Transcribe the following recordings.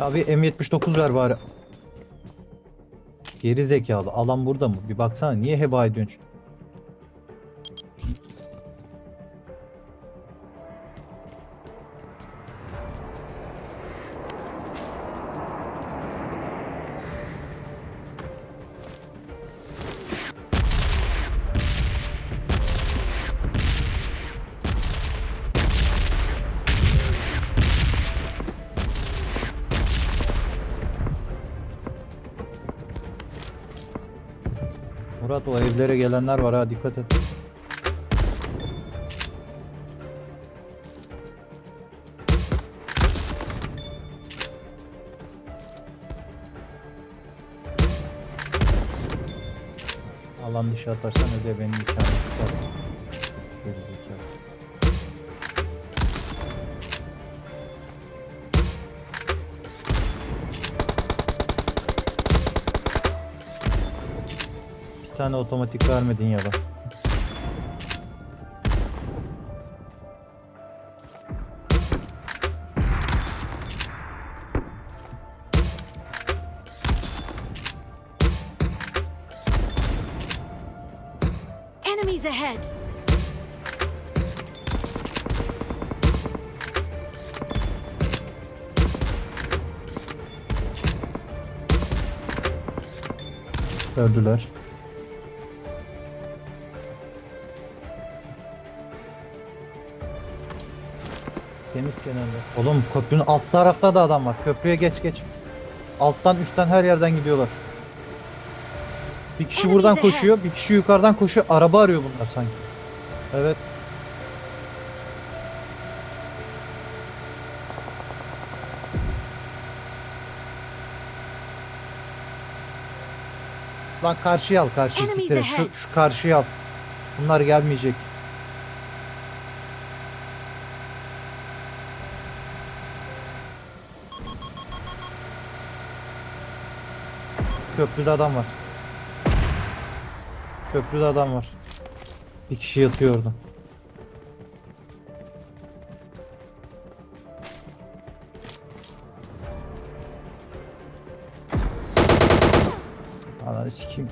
Abi M79 ver bari. Geri zekalı. Alan burada mı? Bir baksana niye heba ediyorsun? O evlere gelenler var ha dikkat et. Alan dışı atarsan öde benim hikayemi tutarsın. Gerizekalı. Bir tane otomatik vermedin ya da. Enemies ahead! Öldüler. Temiz kenarda. Oğlum köprünün alt tarafta da adam var. Köprüye geç geç. Alttan üstten her yerden gidiyorlar. Bir kişi buradan koşuyor, bir kişi yukarıdan koşuyor. Araba arıyor bunlar sanki. Evet. Lan karşıya al karşıyı siktir. Şu, şu karşıya al. Bunlar gelmeyecek. Köprüde adam var. Köprüde adam var. Bir kişi yatıyor orada. Ananı sikeyim.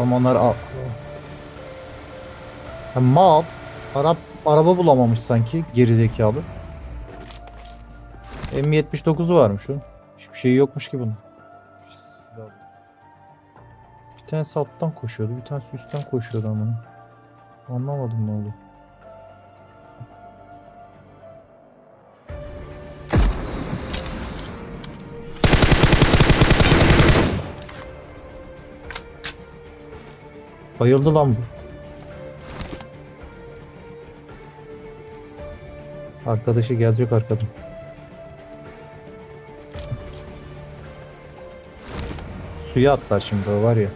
Oğlum onlar al. Ha, mal. Arap araba bulamamış sanki gerizekalı. M79'u varmış o. Hiçbir şey yokmuş ki bunun. Bir tanesi alttan koşuyordu, bir tanesi üstten koşuyordu ama. Anlamadım ne oldu. Bayıldı lan bu. Arkadaşı gelecek arkadan. Suya atlar şimdi o var ya.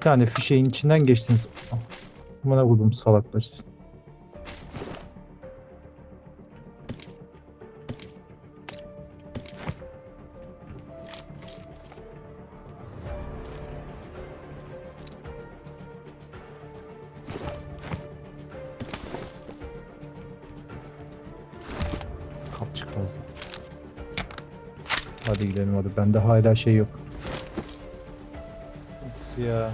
İki tane fişeğin içinden geçtiniz. Bana vurdum salaklar. siz. Kap çıkmaz. Hadi gidelim hadi. Bende hala şey yok. Nasıl ya?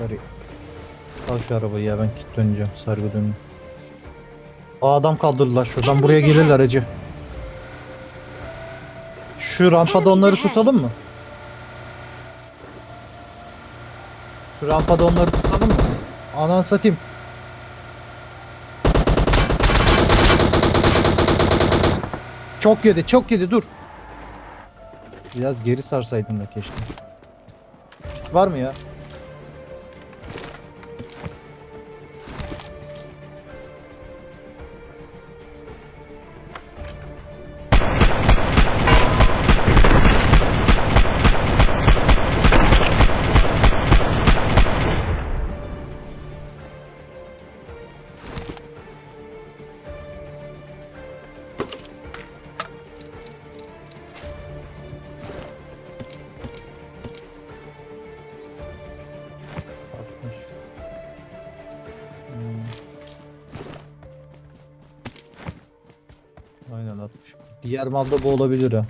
Yukarı. Al şu arabayı ya ben kit döneceğim. Sargı dönüyorum. Aa adam kaldırdılar şuradan buraya gelirler acı. Şu rampada onları tutalım mı? Şu rampada onları tutalım mı? Anan satayım. Çok yedi, çok yedi dur. Biraz geri sarsaydın da keşke. Var mı ya? Diğer malda bu olabilir ha.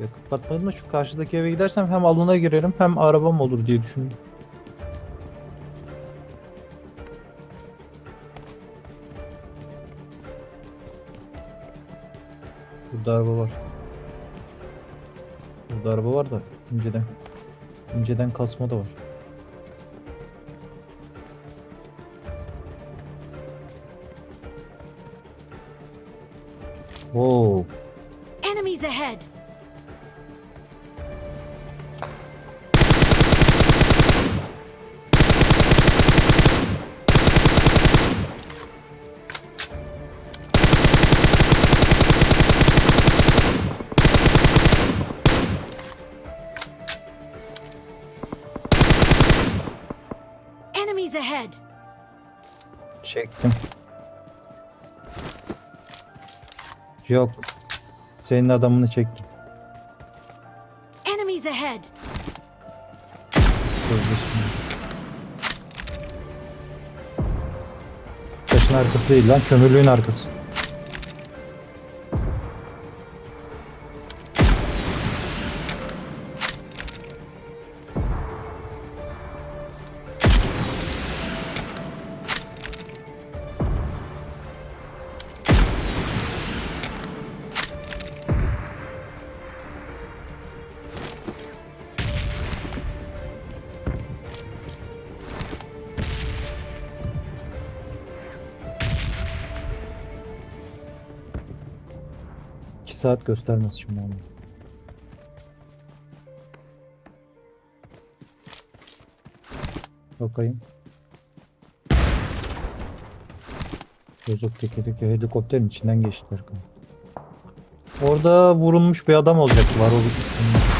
Yakıt patladığında şu karşıdaki eve gidersem hem alana girerim hem arabam olur diye düşündüm. Burada araba var. Burada araba var da inceden. İnceden kasma da var. Wow. Enemies ahead! Çektim. Yok. Senin adamını çektim. Enemies ahead! Sözleşme. Taşın arkası değil lan kömürlüğün arkası. Saat göstermez şimdi onu. Bakayım. Bozuk tekerlekli helikopterin içinden geçtiler. Orada vurulmuş bir adam olacak var o üstünde.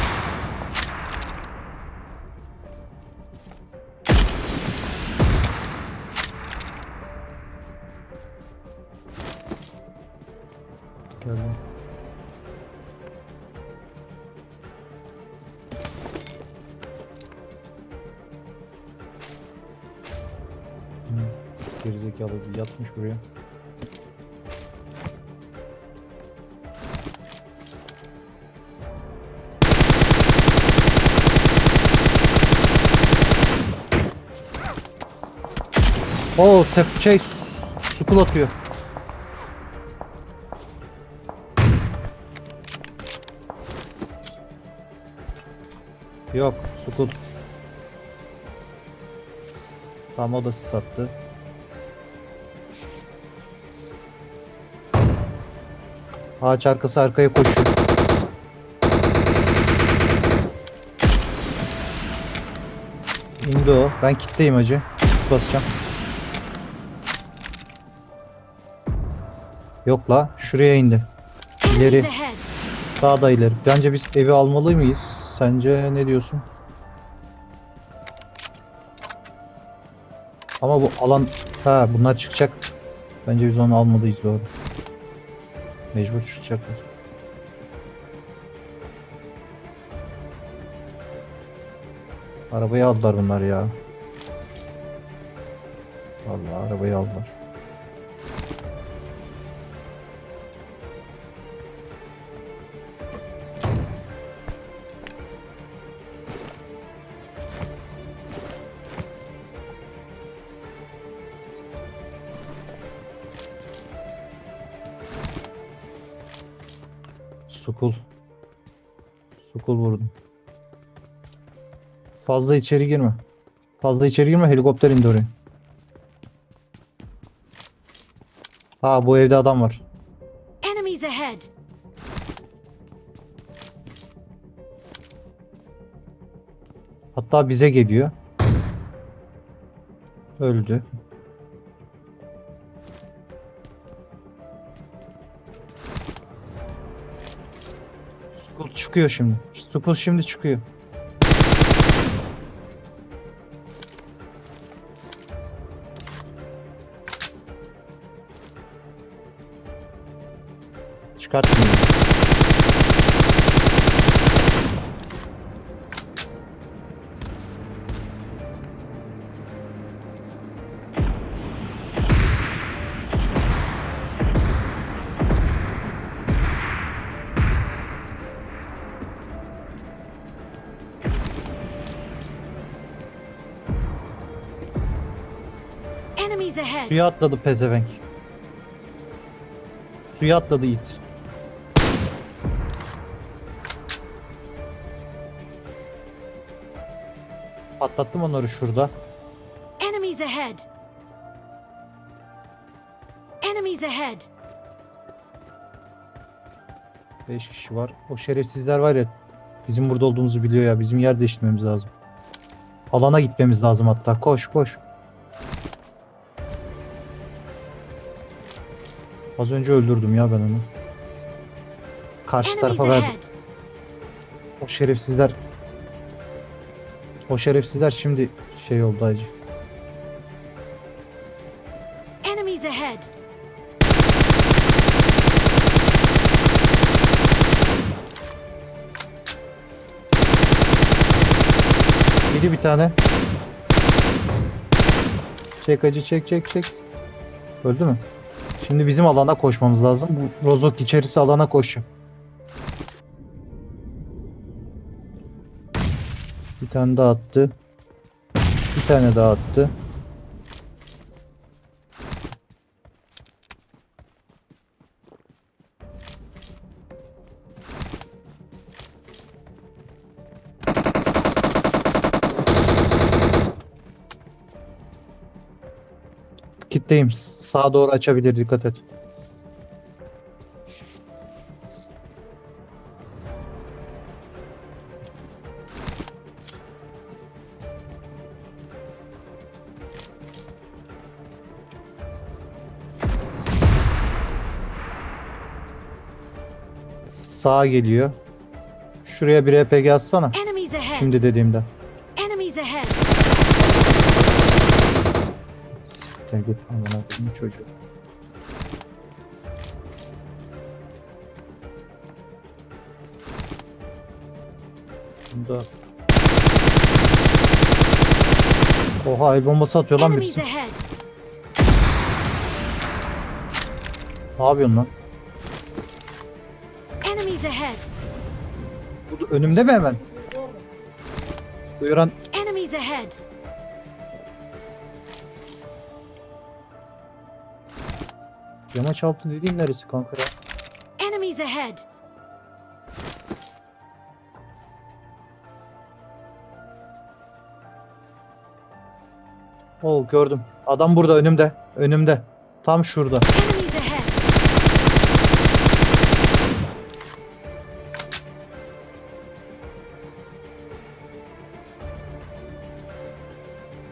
Oo tep şey sukul atıyor. Yok sukul. Tam o da sattı. Ağaç arkası arkaya koşuyor. İndi o. Ben kitleyim acı. Basacağım. Yok la. Şuraya indi. İleri. Daha da ileri. Bence biz evi almalı mıyız? Sence ne diyorsun? Ama bu alan... Ha bunlar çıkacak. Bence biz onu almalıyız doğru. Mecbur çıkacaklar. Arabayı aldılar bunlar ya. Vallahi arabayı aldılar. Sukul. Sukul vurdum. Fazla içeri girme. Fazla içeri girme helikopter indi oraya. Ha bu evde adam var. Enemies ahead. Hatta bize geliyor. Öldü. Sukul çıkıyor şimdi. Sukul şimdi çıkıyor. Çıkartmıyor. Enemies ahead. Suya atladı pezevenk. Suya atladı it. Patlattım onları şurada. Enemies ahead. Enemies ahead. 5 kişi var. O şerefsizler var ya bizim burada olduğumuzu biliyor ya. Bizim yer değiştirmemiz lazım. Alana gitmemiz lazım hatta. Koş koş. Az önce öldürdüm ya ben onu. Karşı tarafa verdim. O şerefsizler O şerefsizler şimdi şey oldu acı. Enemies ahead. Yedi bir tane. Çek acı çek çek çek. Öldü mü? Şimdi bizim alana koşmamız lazım. Bu rozok içerisi alana koşuyor. Bir tane daha attı. Bir tane daha attı. Kitleyim. Sağa doğru açabilir dikkat et. Sağa geliyor. Şuraya bir RPG atsana. Şimdi dediğimde. Enemies ahead. Sen git amına koyayım çocuğu. Bunda. Oha el bombası atıyor lan Enemies birisi. ahead. Ne yapıyorsun lan? Enemies ahead. Bu da önümde mi hemen? Buyuran Enemies ahead. Yamaç altı dediğin neresi kanka? Enemies ahead. Oo gördüm. Adam burada önümde. Önümde. Tam şurada. Enemies ahead.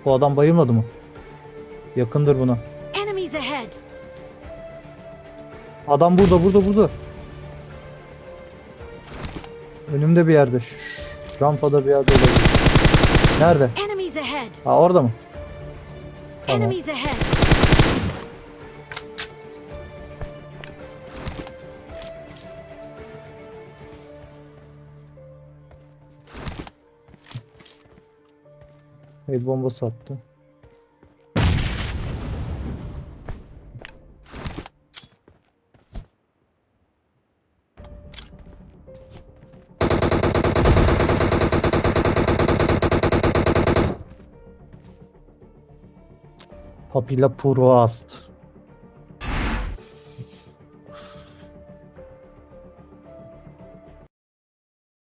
Bu adam bayılmadı mı? Yakındır buna. Adam burada burada burada. Önümde bir yerde. Şu rampada bir yerde olabilir. Nerede? Ha orada mı? Tamam. El bombası attı. Bilapur Oast.